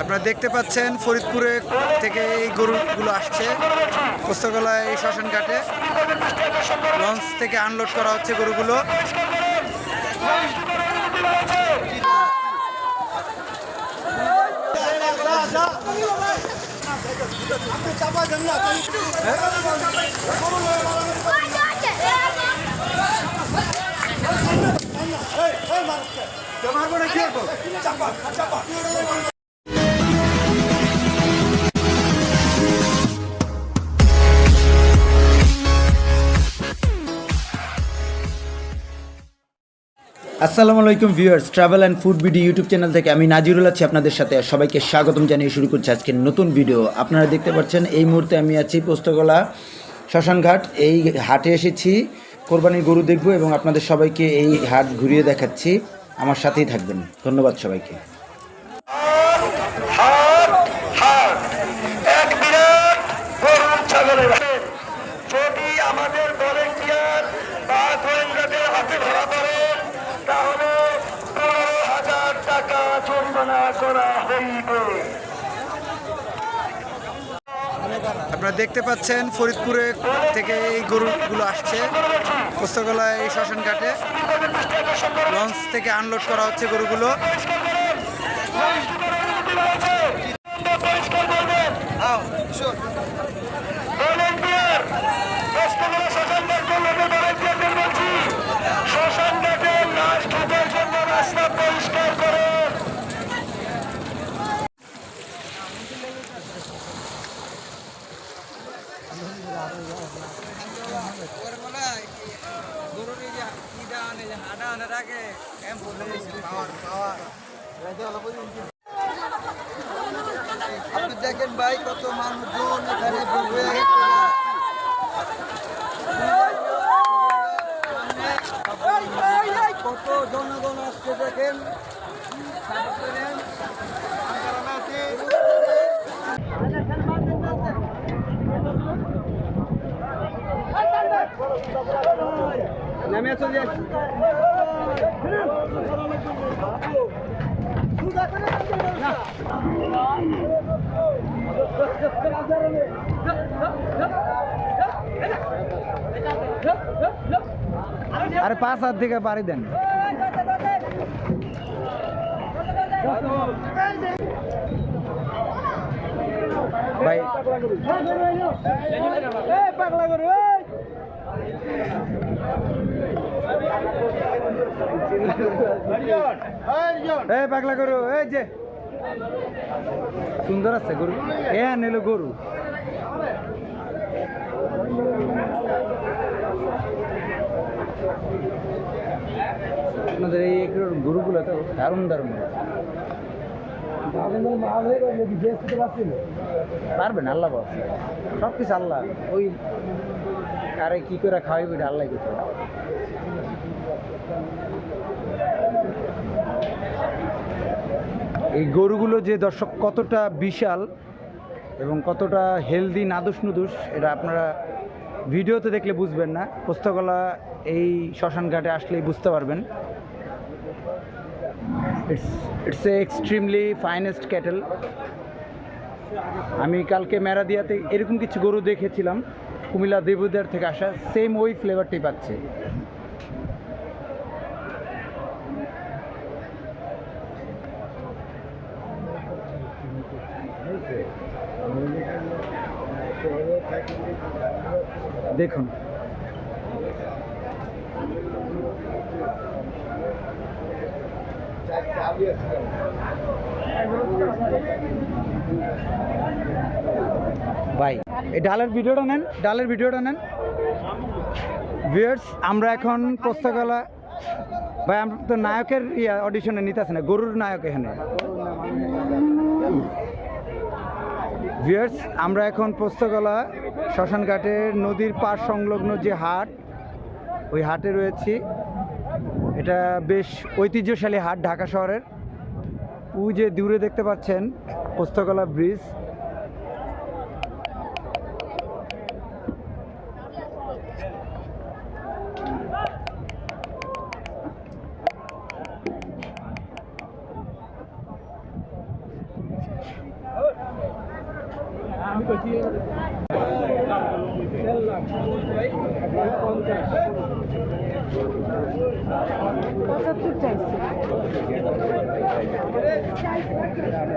আপনারা দেখতে পাচ্ছেন ফরিদপুরে থেকে এই গরুগুলো আসছে। পোস্তগোলা এই শ্মশান ঘাটে। লঞ্চ থেকে আনলোড করা হচ্ছে গরুগুলো। আসসালামু আলাইকুম viewers travel and food video YouTube channel থেকে আমি নাজিরুল আছি আপনাদের সাথে। সবাইকে স্বাগতম জানিয়ে শুরু করছি আজকের নতুন ভিডিও আপনারা দেখতে পাচ্ছেন, এই মুহূর্তে আমি আছি পোস্তকলা শ্মশানঘাট। এই হাটে এসেছি, কোরবানির গরু দেখব এবং আপনাদের সবাইকে এই হাট ঘুরিয়ে দেখাচ্ছি। আমার সাথেই থাকবেন। ধন্যবাদ সবাইকে এক বিরাট গরুর ছাগলের হাট। যদি আমাদের ভলেন্টিয়ার বা গোয়েন্দাদের হাতে ধরা পড়ে তাহলে পনেরো হাজার টাকা জরিমানা করা হইবে আপনারা দেখতে পাচ্ছেন ফরিদপুরে থেকে এই গরুগুলো আসছে। পুস্তকালয় এই শ্মশান ঘাটে। লঞ্চ থেকে আনলোড করা হচ্ছে গরুগুলো। ভলেন্টিয়ার আপনি দেখেন ভাই কত মানুষজন এখানে কত জনগণ আসছে দেখেন? নামে চলে আরে পাঁচ হাত থেকে বাড়ি দেন। ভাই। পাগলা করু এই পাগলা গরু এই যে। সুন্দর আছে গরু। এ নিল গরু। আপনাদের এই গরুগুলো তো দারুণ দারুণ। পারবেন, আল্লাহ বস সব কিছু আল্লাহ। ওই কারে কি করে খাওয়াইবে এটা আল্লাহ কিছু এই গরুগুলো যে দর্শক, কতটা বিশাল এবং কতটা হেলদি নাদুস নুদুস, এটা আপনারা ভিডিওতে দেখলে বুঝবেন না। পোস্তকলা এই শ্মশান ঘাটে আসলেই বুঝতে পারবেন। It's it's a extremely finest cattle আমি কালকে মেরাদিয়াতে এরকম কিছু গরু দেখেছিলাম, কুমিল্লা দেবুদার থেকে আসা সেম ওই ফ্লেভারটাই পাচ্ছে। দেখুন ভাই, এই ডালের ভিডিওটা নেন, ডালের ভিডিওটা নেন। ভিউয়ার্স আমরা এখন প্রস্তাগলা ভাই, আমরা তো নায়কের ইয়া অডিশনে নিতেছে না, গরুর নায়ক এখানে। ভিউয়ার্স আমরা এখন পোস্তগলা শ্মশানঘাটের নদীর পাশ সংলগ্ন যে হাট, ওই হাটে রয়েছি। এটা বেশ ঐতিহ্যশালী হাট ঢাকা শহরের। ওই যে দূরে দেখতে পাচ্ছেন পোস্তকলা ব্রিজ।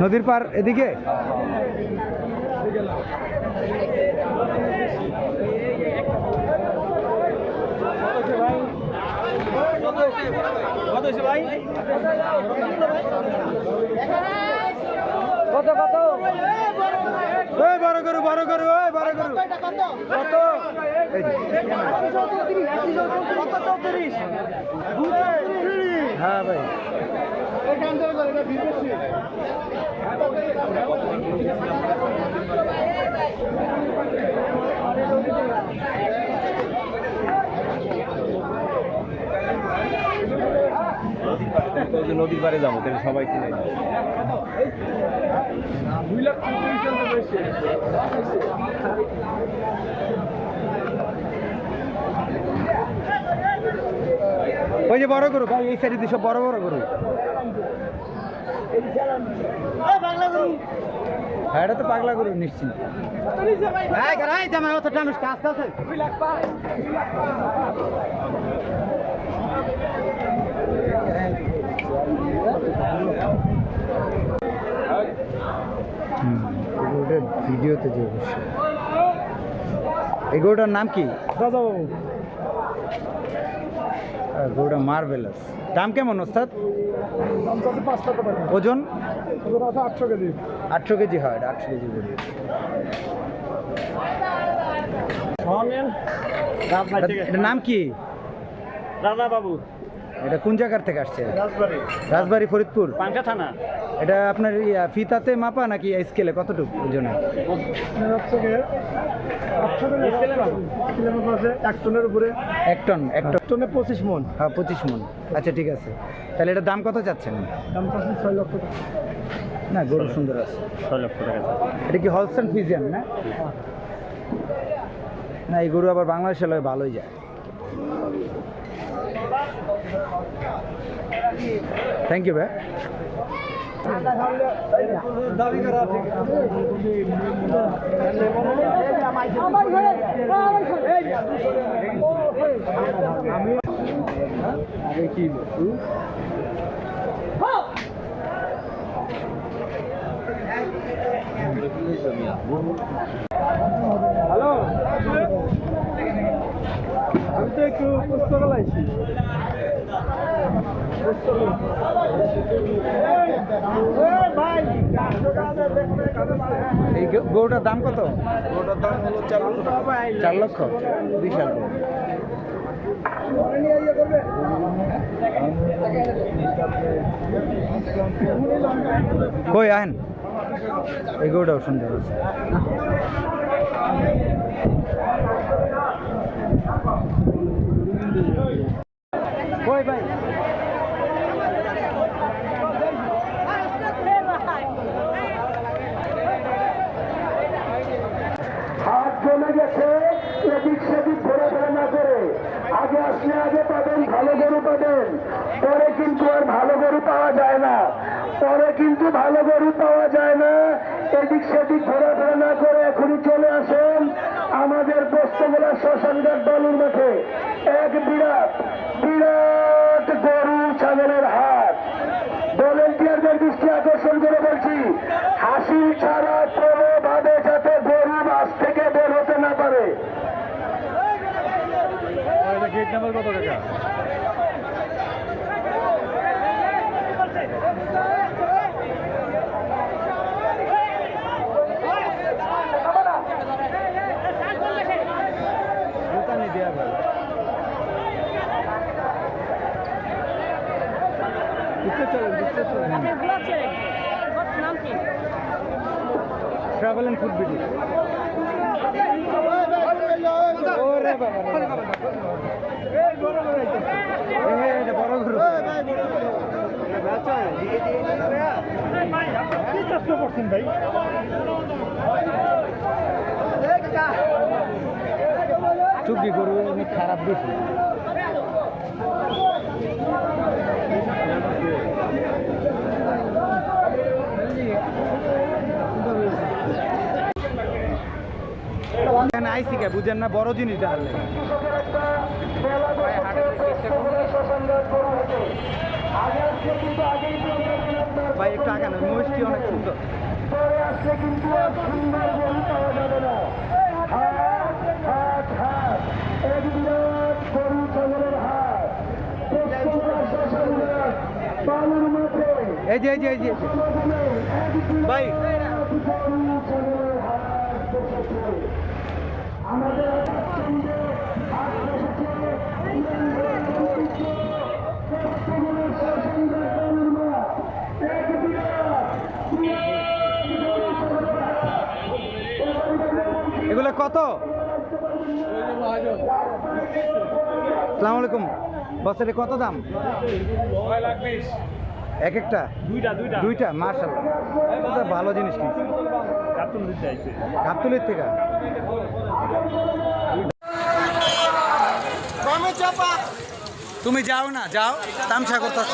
নদীর পার এদিকে? কত কত? বড় করু বড় করু ওই বড় করু কত? হ্যাঁ ভাই। নদীর পাড়ে যাব, তাহলে সবাই কিনে দুই লাখ ওই যে বড় করু ভাই, এই সাইডে সব বড় বড় করু বাংলা গুরু। হ্যাঁ এটা তো পাগলা করু নিশ্চিন্ত। ভিডিওতে যে অবশ্যই। এই গরুটার নাম কি? দাদা বাবু গরুটা মার্ভেলাস। দাম কেমন ওস্তাদ? ওজন? আটশো কেজি। আটশো কেজি হয় আটশো কেজি গরু এটার নাম কি? রাজা বাবু। এটা কোন জায়গার থেকে আসছে? রাজবাড়ি। রাজবাড়ি ফরিদপুর। পাঙ্কা থানা। এটা আপনার ইয়া, ফিতাতে মাপা নাকি স্কেলে কতটুকু ওজনে এক টনের উপরে। এক টন এক টন। পঁচিশ মন। হ্যাঁ পঁচিশ মন। আচ্ছা ঠিক আছে। তাহলে এটার দাম কত চাচ্ছেন? দাম চাচ্ছে ছয় লক্ষ না গরু সুন্দর আছে। ছয় লক্ষ টাকা এটা কি হলস্টেন ফিজিয়ান না? না এই গরু আবার বাংলাদেশে লয় ভালোই যায়। থ্যাংক ইউ ভাই দাবি করা আগে কি হ্যালো আমি তো একটু পুস্তকালয় এই গরুটার দাম কত? ওটার দাম হলো চার লক্ষ চার লক্ষ? বিশাল। কই আহেন? এই গরুটাও সুন্দর আছে। কই ভাই? হাত জমে গেছে, এদিক সেদিক ঘোরা ফেরা না করে। আগে আসলে আগে পাবেন, ভালো গরু পাবেন। পরে কিন্তু আর ভালো গরু পাওয়া যায় না। পরে কিন্তু ভালো গরু পাওয়া যায় না। এদিক সেদিক ঘোরাফেরা না করে এখনই চলে আসেন আমাদের পোস্তগোলা শ্মশানঘাট বালুর মাঠে। এক বিরাট বিরাট গরু ছাগলের হাট। ভলেন্টিয়ারদের দৃষ্টি আকর্ষণ করে বলছি হাসি ছাড়া কোনোভাবে যাতে গরু মাছ থেকে বের হতে না পারে। কত টাকা দোকানে দেওয়া ভাই দিতে চলেন দিতে চলেন আপনার ব্লগ চ্যানেল নাম কি ট্রাভেল অ্যান্ড ফুড ভিডিও বড় গরু কি চাষ করছেন ভাই চুগি গরু খারাপ বেশি আইসি কে বুঝেন না, বড় জিনিস দেখার লাগে। ভাই, একটু আগানো, মহিষটি অনেক সুন্দর। না এই যে এই যে এই যে। ভাই গরু ছাগলের হাট বসেছে আমাদের কেন্দ্রে হাট বসেছে পশ্চিমবঙ্গের শ্মশানঘাট বালুর মাঠ এক বিরাট এগুলো কত? সালাম আলাইকুম বছরে কত দাম? এক একটা? দুইটা দুইটা। দুইটা? মার্শাল ভালো জিনিস আইছে। গাবতলির থেকে? তুমি যাও না যাও। তামসা করতেছ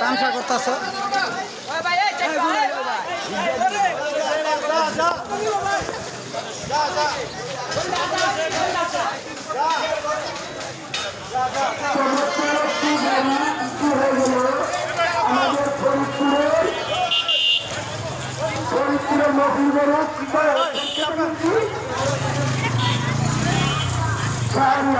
তামসা করতেছ। ফরিদপুরের মহিলারা সাহায্য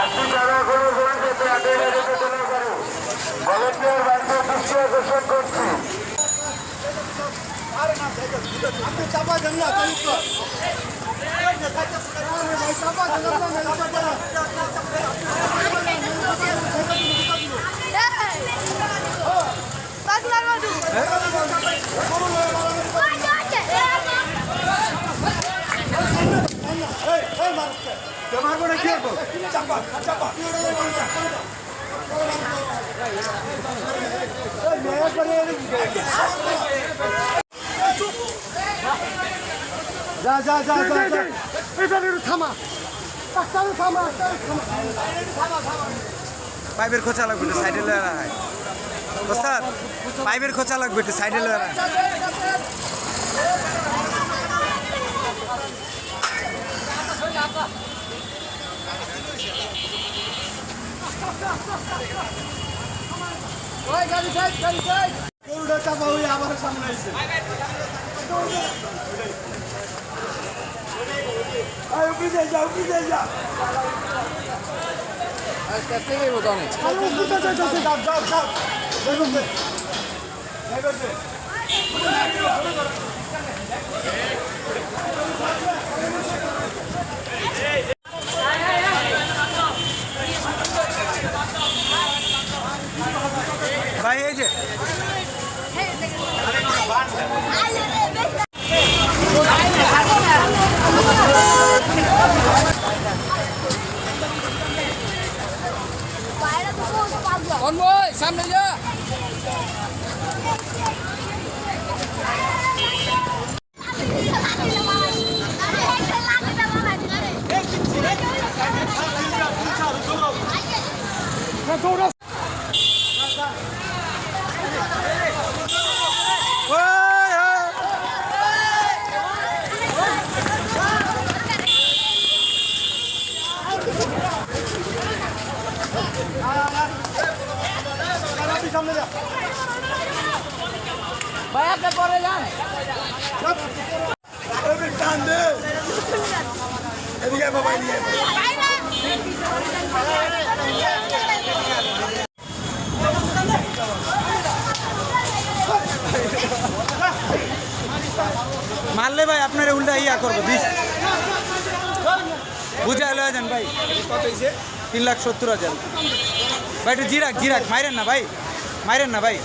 আপনি যারা কোনো যেতে আগে চলে পারো ভলেন্টিয়ার বাড়িতে দৃষ্টি আকর্ষণ করছি Baklar যা যা যা যা যা থামা থামা পাইপের খোঁচা লাগবে সাইডে রাখায় ওস্তাদ পাইপের খোঁচা লাগবে একটু সাইডে রাখায় গরুটা চাপা হয়ে সামনে আসছে যা যাও যাও যাও দেখুন দে দেখুন দে ভাই এই যে সামনে যা ওই, ওই। ভাই আপনি পরে যান টান দে এদিকে বাবা নিয়ে মারলে ভাই আপনার উল্টা ইয়া করব বুঝা এলো যান ভাই। কত হয়েছে তিন লাখ সত্তর হাজার। ভাই একটু জিরাক জিরাক। মাইরেন না ভাই। মাইরেন না ভাই।